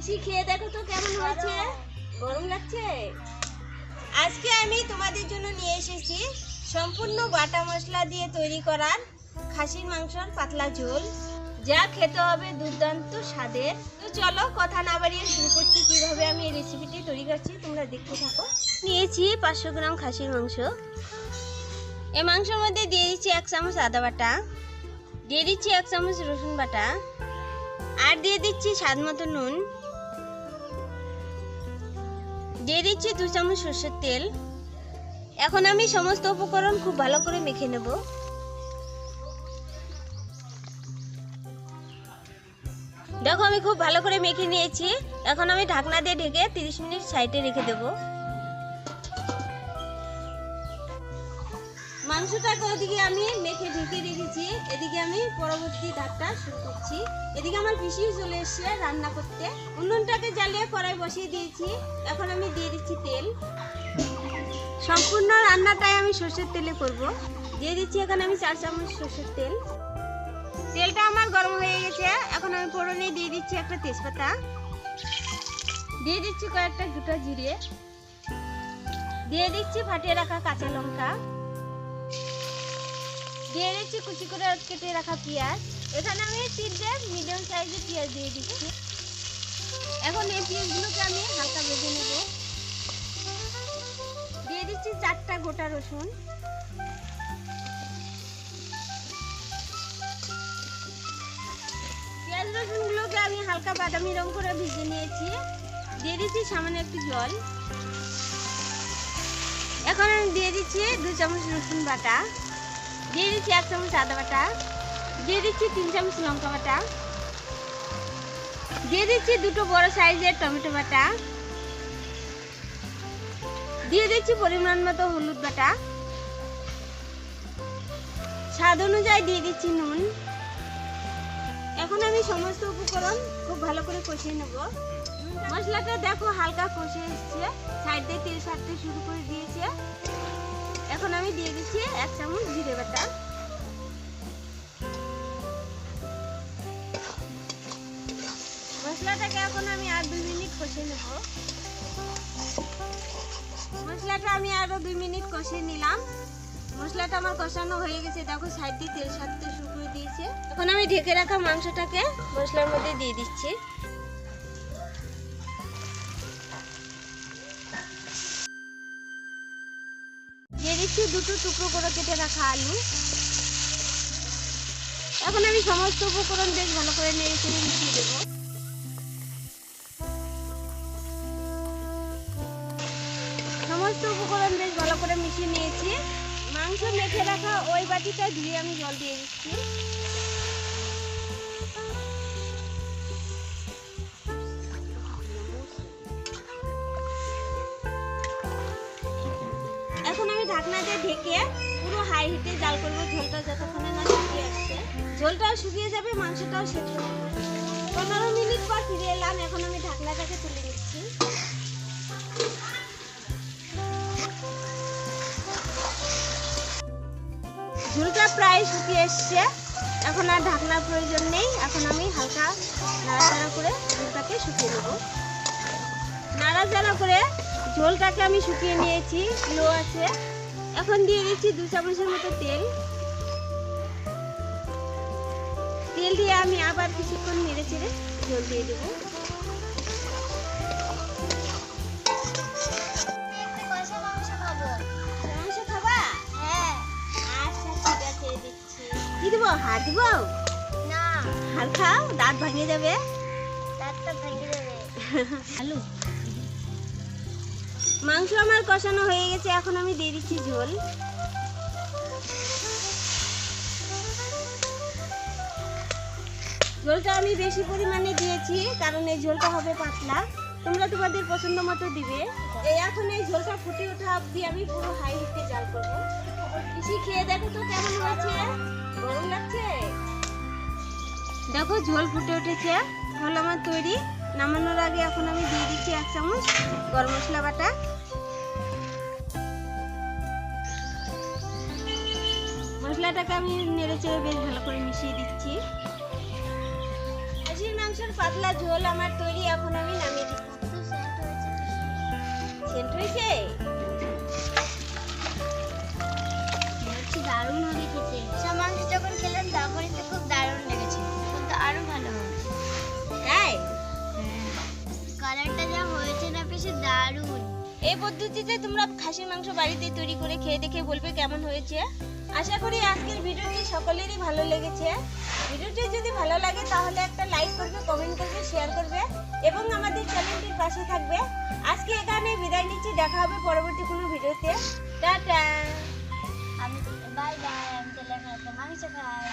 পিসি খেয়ে দেখো তো কেমন হয়েছে। গরম লাগছে? আজকে আমি তোমাদের জন্য নিয়ে এসেছি সম্পূর্ণ বাটা মশলা দিয়ে তৈরি করার খাসির মাংসর পাতলা ঝোল। যা খেতে হবে দুর্দান্ত স্বাদের। তো চলো কথা না বাড়িয়ে শুরু করছি কীভাবে আমি এই রেসিপিটি তৈরি করছি। তোমরা দেখতে থাকো। নিয়েছি পাঁচশো গ্রাম খাসির মাংস। এই মাংসের মধ্যে দিয়ে দিচ্ছি এক চামচ আদা বাটা। দিয়ে দিচ্ছি এক চামচ রসুন বাটা। আর দিয়ে দিচ্ছি স্বাদ মতো নুন। দিয়ে দিচ্ছি দু চামচ সর্ষের তেল। এখন আমি সমস্ত উপকরণ খুব ভালো করে মেখে নেব। দেখো আমি খুব ভালো করে মেখে নিয়েছি। এখন আমি ঢাকনা দিয়ে ঢেকে তিরিশ মিনিট সাইডে রেখে দেবো। মাংসটাকে ওদিকে আমি মেখে ঢেকে রেখেছি। এদিকে আমি পরবর্তী ধাপটা শুরু করছি। এদিকে আমার পিসি চলে এসছে রান্না করতে। উনুনটাকে জ্বালিয়ে কড়াই বসিয়ে দিয়েছি। এখন আমি দিয়ে দিচ্ছি তেল। সম্পূর্ণ রান্নাটাই আমি সর্ষের তেলে করব। দিয়ে দিচ্ছি এখানে আমি চার চামচ সর্ষের তেল। তেলটা আমার গরম হয়ে গেছে। এখন আমি ফোড়নে দিয়ে দিচ্ছি একটা তেজপাতা। দিয়ে দিচ্ছি কয়েকটা গোটা জিরে। দিয়ে দিচ্ছি ফাটিয়ে রাখা কাঁচা লঙ্কা। দিয়ে দিচ্ছি কুচি করে কেটে রাখা পেঁয়াজ। এখানে আমি তিনটে মিডিয়াম সাইজের পেঁয়াজ দিয়ে দিচ্ছি। এখন এই পেঁয়াজগুলোকে আমি হালকা ভেজে নেব। দিয়ে দিচ্ছি চারটা গোটা রসুন। পেঁয়াজ রসুনগুলোকে আমি হালকা বাদামি রং করে ভেজে নিয়েছি। দিয়ে দিচ্ছি সামান্য একটু জল। এখন আমি দিয়ে দিচ্ছি দু চামচ রসুন বাটা। দিয়ে দিচ্ছি এক চামচ আদা বাটা। দিয়ে দিচ্ছি তিন চামচ লঙ্কা বাটা। দিয়ে দিচ্ছি দুটো বড় সাইজের টমেটো বাটা। দিয়ে দিচ্ছি পরিমাণ মতো হলুদ বাটা। স্বাদ অনুযায়ী দিয়ে দিচ্ছি নুন। এখন আমি সমস্ত উপকরণ খুব ভালো করে কষিয়ে নেব। মশলাটা দেখো হালকা কষে এসছে। সাইড দিয়ে তেল সারতে শুরু করে দিয়েছে। এখন আমি দিয়ে দিচ্ছি এক চামচ জিরে বাটা। মশলাটাকে এখন আমি আর দুই মিনিট কষে নেব। মশলাটা আমি আরও দুই মিনিট কষে নিলাম। মশলাটা আমার কষানো হয়ে গেছে। দেখো সাইড দিয়ে তেল শুরু করে দিয়েছে। এখন আমি ঢেকে রাখা মাংসটাকে মশলার মধ্যে দিয়ে দিচ্ছি। দিচ্ছি দুটো টুকরো করে কেটে রাখা আলু। এখন আমি সমস্ত উপকরণ বেশ ভালো করে নিয়ে চেড়ে মিশিয়ে দেবো। সমস্ত উপকরণ বেশ ভালো করে মিশিয়ে নিয়েছি। মাংস মেখে রাখা ওই বাটিটা ধুয়ে আমি জল দিয়ে দিচ্ছি। দিয়ে ঢেকে পুরো হাই হিটে জাল করব, ঝোলটা যতক্ষণে না শুকিয়ে আসছে। ঝোলটাও শুকিয়ে যাবে, মাংসটাও সেদ্ধ পনেরো মিনিট পর ফিরে এলাম, এখন আমি ঢাকনাটাকে তুলে নিচ্ছি। ঝোলটা প্রায় শুকিয়ে এসছে। এখন আর ঢাকনার প্রয়োজন নেই, এখন আমি হালকা নাড়াচাড়া করে ঝোলটাকে শুকিয়ে নেব। নাড়াচাড়া করে ঝোলটাকে আমি শুকিয়ে নিয়েছি, লো আছে। এখন দিয়ে দিচ্ছি দু চামচের মতো তেল। তেল দিয়ে আমি আবার কিছুক্ষণ নেড়ে চেড়ে জল দিয়ে দেবো। মাংস খাবা? আচ্ছা কি দেবো? হাত দেবো? হাত খাও দাঁত ভাঙে যাবে। আলু। মাংস আমার কষানো হয়ে গেছে, এখন আমি দিয়ে দিচ্ছি ঝোল। ঝোলটা আমি বেশি পরিমাণে দিয়েছি, কারণ এই ঝোলটা হবে পাতলা। তোমরা তোমাদের পছন্দ মতো দিবে। এই এখন এই ঝোলটা ফুটে ওঠা অবধি আমি পুরো হাই হিটে জাল করব। বেশি খেয়ে দেখো তো কেমন হয়েছে? গরম লাগছে? দেখো, ঝোল ফুটে উঠেছে। ঝোল আমার তৈরি। নামানোর আগে এখন আমি দিয়ে দিচ্ছি এক চামচ গরম মশলা বাটা। মশলাটাকে আমি নেড়েচেড়ে বেশ ভালো করে মিশিয়ে দিচ্ছি। খাসির মাংসের পাতলা ঝোল আমার তৈরি, এখন আমি নামিয়ে দিচ্ছি। সেন্ট হয়েছে? এই পদ্ধতিতে তোমরা খাসির মাংস বাড়িতে তৈরি করে খেয়ে দেখে বলবে কেমন হয়েছে। আশা করি আজকের ভিডিওটি সকলেরই ভালো লেগেছে। ভিডিওটি যদি ভালো লাগে তাহলে একটা লাইক করবে কমেন্ট করবে শেয়ার করবে এবং আমাদের চ্যানেলটির পাশে থাকবে। আজকে এখানে বিদায় নিচ্ছি, দেখা হবে পরবর্তী কোনো ভিডিওতে। টাটা। আমি বাই বাই আমি তাহলে মাংস খাই